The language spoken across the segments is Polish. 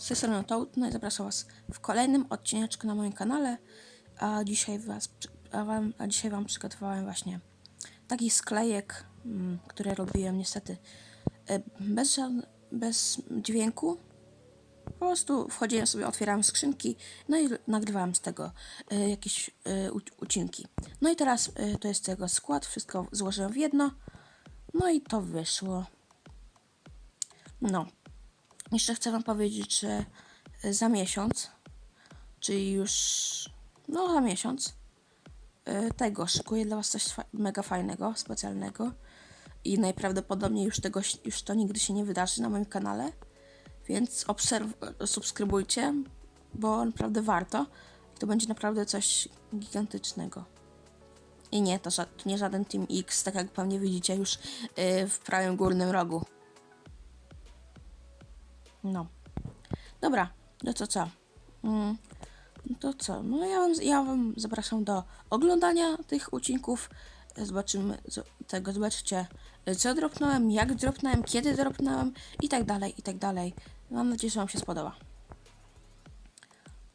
z tej strony Toad, no i zapraszam Was w kolejnym odcineczku na moim kanale, a dzisiaj, was, a wam, a dzisiaj Wam przygotowałem właśnie taki sklejek, mm, który robiłem niestety e, bez, bez dźwięku. Po prostu wchodziłem sobie, otwierałem skrzynki, no i nagrywałem z tego e, jakieś e, ucinki. No i teraz to jest tego skład, wszystko złożyłem w jedno, no i to wyszło. No. Jeszcze chcę Wam powiedzieć, że e, za miesiąc, czyli już no za miesiąc, e, tego szykuję dla Was coś mega fajnego, specjalnego i najprawdopodobniej już tego już to nigdy się nie wydarzy na moim kanale, więc obserw- subskrybujcie, bo naprawdę warto. To będzie naprawdę coś gigantycznego. I nie, to, to nie żaden Team X, tak jak pewnie widzicie już e, w prawym górnym rogu. No. Dobra, no to co? Mm, no to co? No ja ja wam zapraszam do oglądania tych odcinków. Zobaczymy zo- tego, zobaczycie y, co dropnąłem, jak dropnąłem, kiedy dropnąłem i tak dalej, i tak dalej. Mam nadzieję, że wam się spodoba.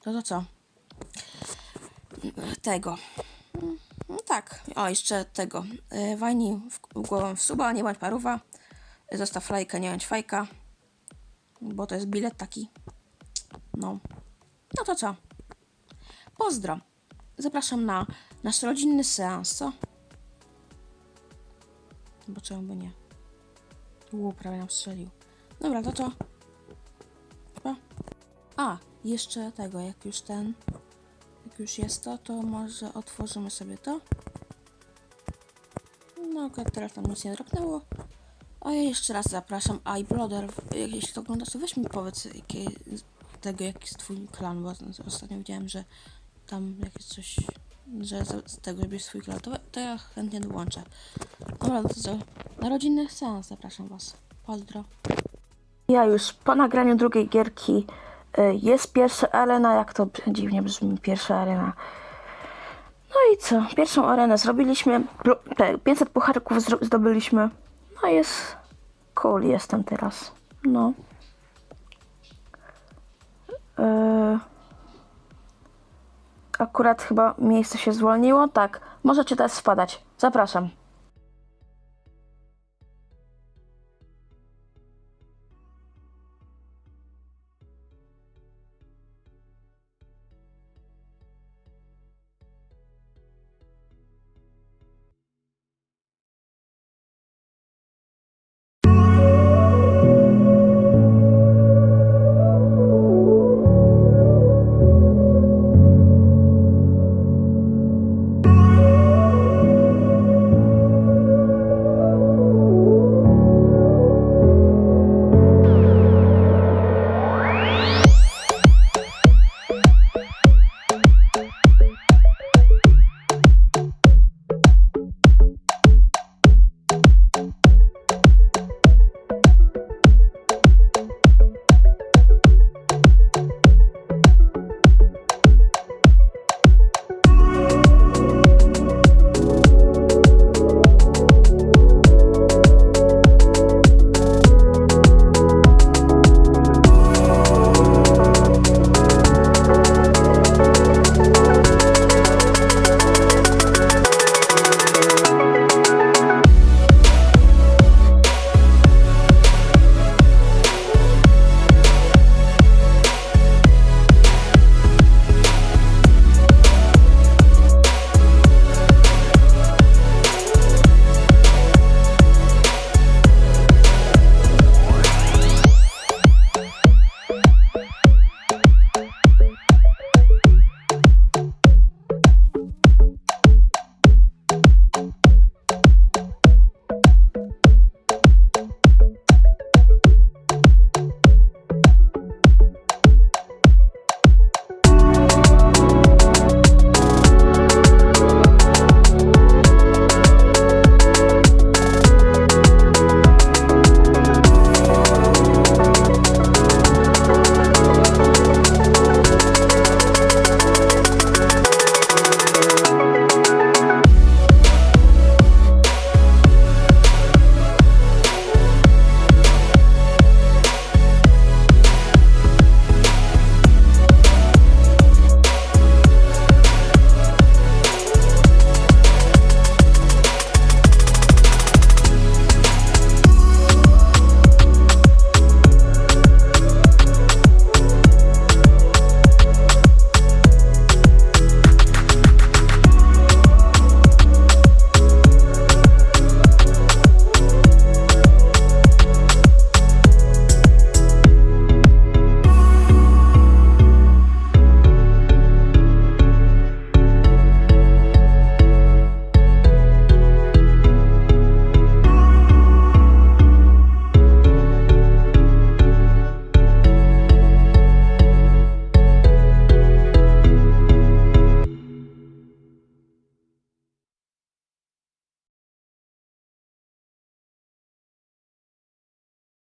To to co? Tego. No tak. O, jeszcze tego. Y, Wajni w, w głowę w suba, nie bądź paruwa. Zostaw lajka, nie bądź fajka bo to jest bilet taki. No. No to co? Pozdro. Zapraszam na nasz rodzinny seans, co? Bo czemu by nie? Ło, prawie nam strzelił. Dobra, to co? Chyba. A, jeszcze tego, jak już ten... Jak już jest to, to może otworzymy sobie to. No, teraz tam nic nie dropnęło. A ja jeszcze raz zapraszam. A i Brother, jak- jeśli to oglądasz, to weź mi powiedz jakie, tego, jaki jest twój klan, bo ostatnio widziałem, że tam jakieś coś, że z tego robisz swój klan, to, to ja chętnie dołączę. Dobra, no to co? Na rodzinny seans zapraszam was. Pozdro. Ja już po nagraniu drugiej gierki y, jest pierwsza arena, jak to dziwnie brzmi, pierwsza arena. No i co? Pierwszą arenę zrobiliśmy. plu- Te 500 pucharków zdobyliśmy. No jest cool jestem teraz. No. Yy... Akurat chyba miejsce się zwolniło. Tak, możecie teraz wpadać. Zapraszam.